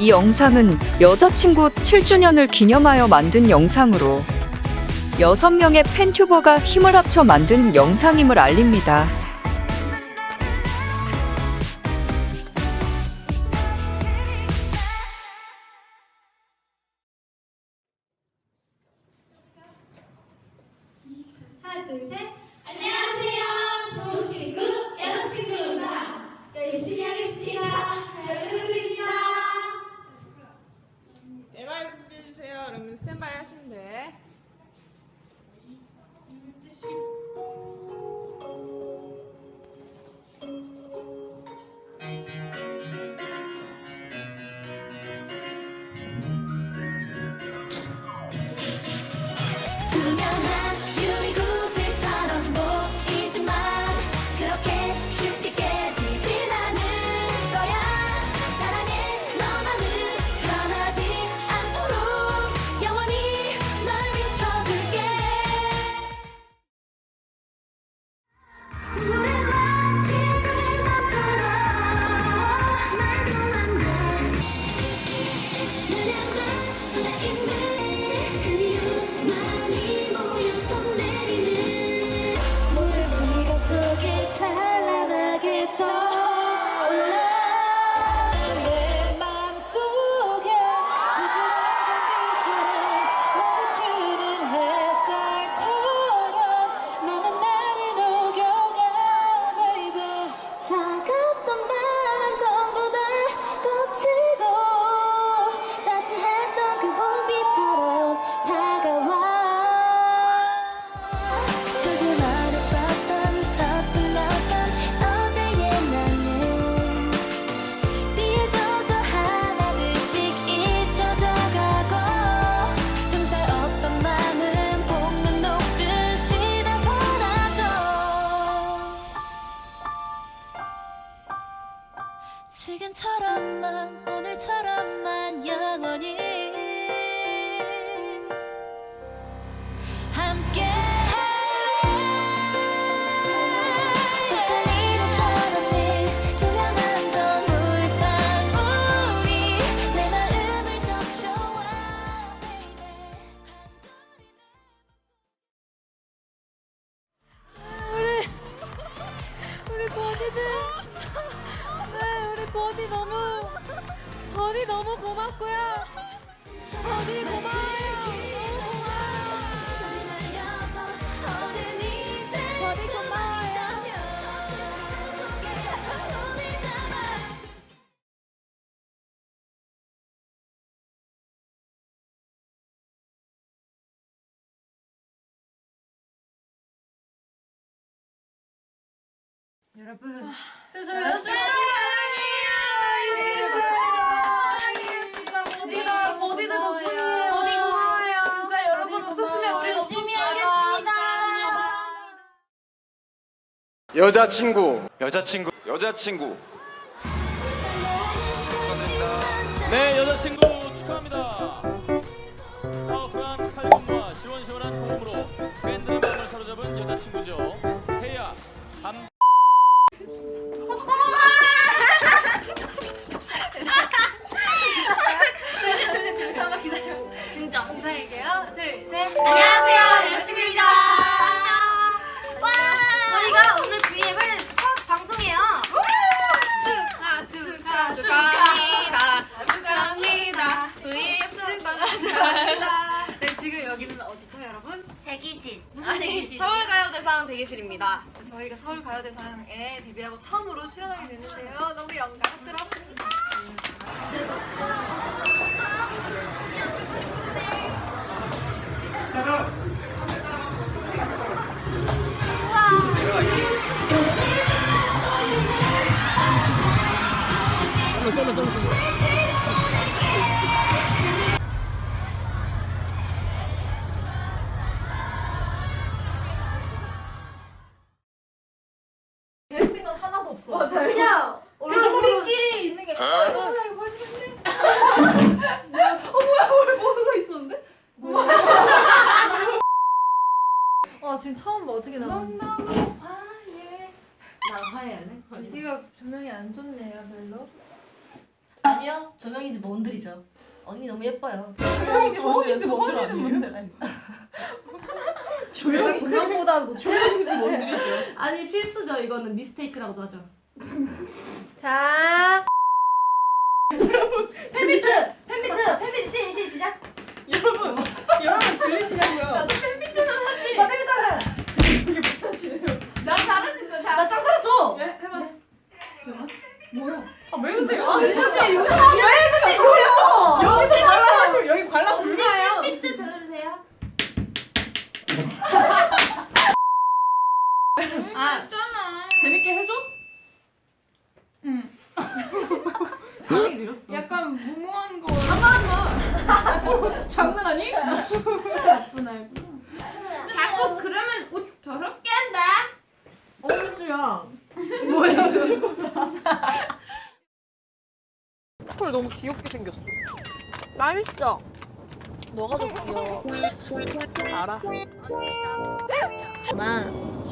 이 영상은 여자친구 7주년을 기념하여 만든 영상으로 6명의 팬튜버가 힘을 합쳐 만든 영상임을 알립니다. 하나 둘 셋. 고맙고요. 어디 고마워요. 너무 고마워요. 어디 고마워요. 여자친구. 여자친구. 여자친구. 네 여자친구 축하합니다. 파워풀한 칼군과 시원시원한 고음으로 밴드의 마음을 사로잡은 여자친구죠. 대기실 서울가요대상 대기실입니다. 저희가 서울가요대상에 데뷔하고 처음으로 출연하게 됐는데요. 너무 영광스럽습니다. 스타트! 너무 예뻐요. 조명이지 뭔들 아니. 조명 조명보다 뭐 조명이지 뭔들이죠. 아니 실수죠. 이거는 미스테이크라고도 하죠. 자. 팬미트! 팬미트! 팬미트 시, 시, 시작! 여러분, 여러분 들리시냐고요? 나 팬미트 하잖아! 나 잘할 수 있어. 자. 나짱 잘했어! 네, 해봐. 뭐야? 아왜 근데 아, 왜 근데 여기서 여기서 여기서 관람하시면 여기 관람 불가해요. 헐 너무 귀엽게 생겼어. 맛있어. 너가 더 귀여워. 알아. 나,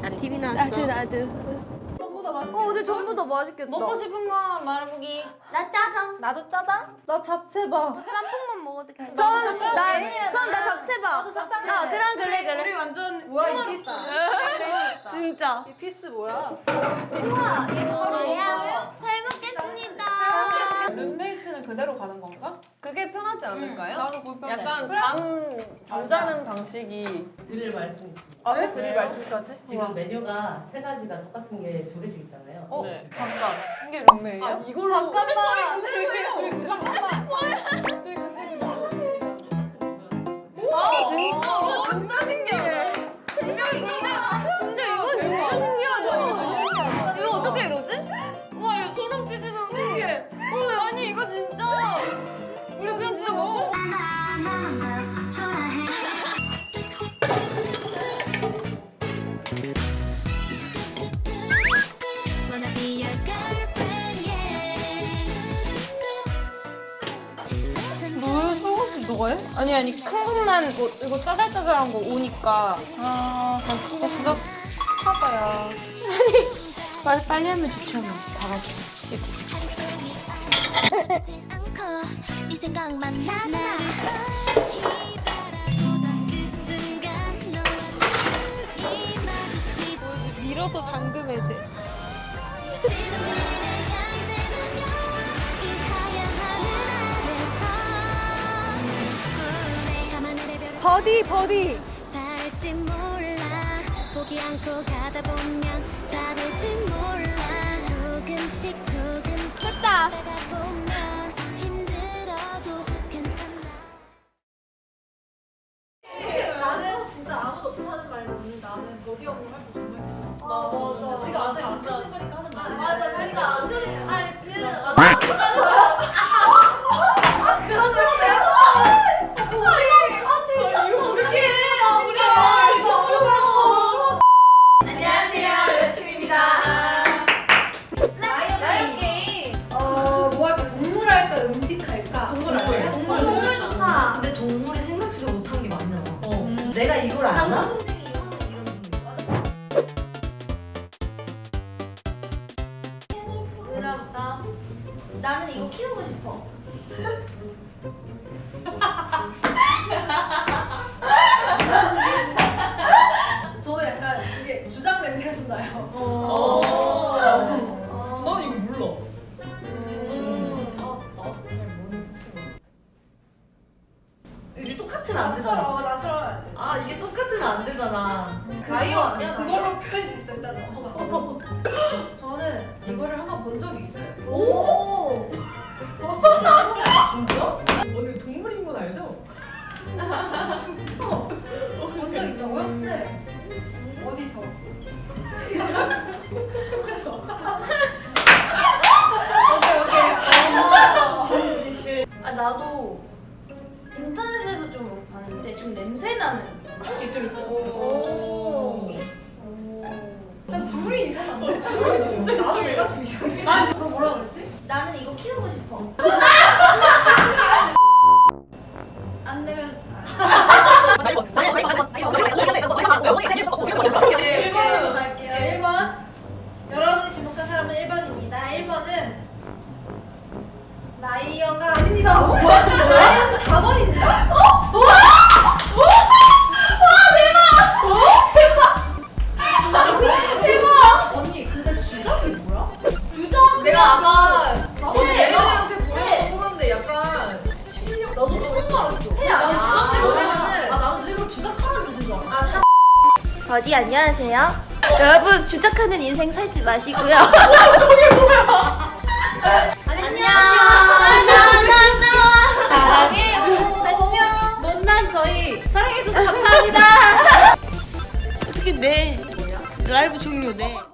나 TV 나왔어. 나도. 어, 근데 전부 다 맛있겠다. 먹고 싶은 거 말해보기. 나 짜장. 나도 짜장. 나 잡채밥. 짬뽕만 먹어도 괜찮아. 전, 나, 그럼 나 잡채밥. 잡채. 아, 그럼 그래, 그래. 우리 완전 뭐야, 이 피스. 진짜. 이 피스 뭐야? 우와, 이거 하루 먹어. 잘 먹겠습니다. 그대로 가는 건가? 그게 편하지 않을까요? 나도 불편해. 약간 잠 잠자는 방식이 드릴 말씀이 있습니다. 아, 네? 드릴 말씀까지? 지금 메뉴가 세 가지가 똑같은 게 두 개씩 있잖아요. 어, 네. 잠깐. 이게 룸메예요? 아 이걸로 잠깐만. 잠깐만. 아니 아니 큰 것만 뭐, 이거 짜잘짜잘한 거 오니까. 아 그거 그거 사봐요. 아니. 빨리 빨리 하면 좋죠 뭐다 같이. 쉬고 생각만 나잖아. 마주치 밀어서 잠금 해제 버디, 버디. 닿을지 몰라 포기 않고 가다 보면 잡을지 몰라 조금씩 조금씩 저는 이거를 한 번 본 적이 있어요. 오! 진짜? 오늘 동물인 건 알죠? 본 적 있다고요? 네 어디서? 오케이 오케이 아 나도 인터넷에서 좀 봤는데 좀 냄새 나는 게 좀 있더라고요 오. 나도 아, 내가 좀 이상해. 아니, 너 뭐라 그랬지? 나는 이거 키우고 싶어. 라이어가 아닙니다. 라이어는 4번입니다. 버디 안녕하세요. 여러분 주작하는 인생 살지 마시고요. 안녕. 나나나 사랑해요. 안녕. 못난 저희 사랑해줘서 감사합니다. 어떻게 내 라이브 종료돼?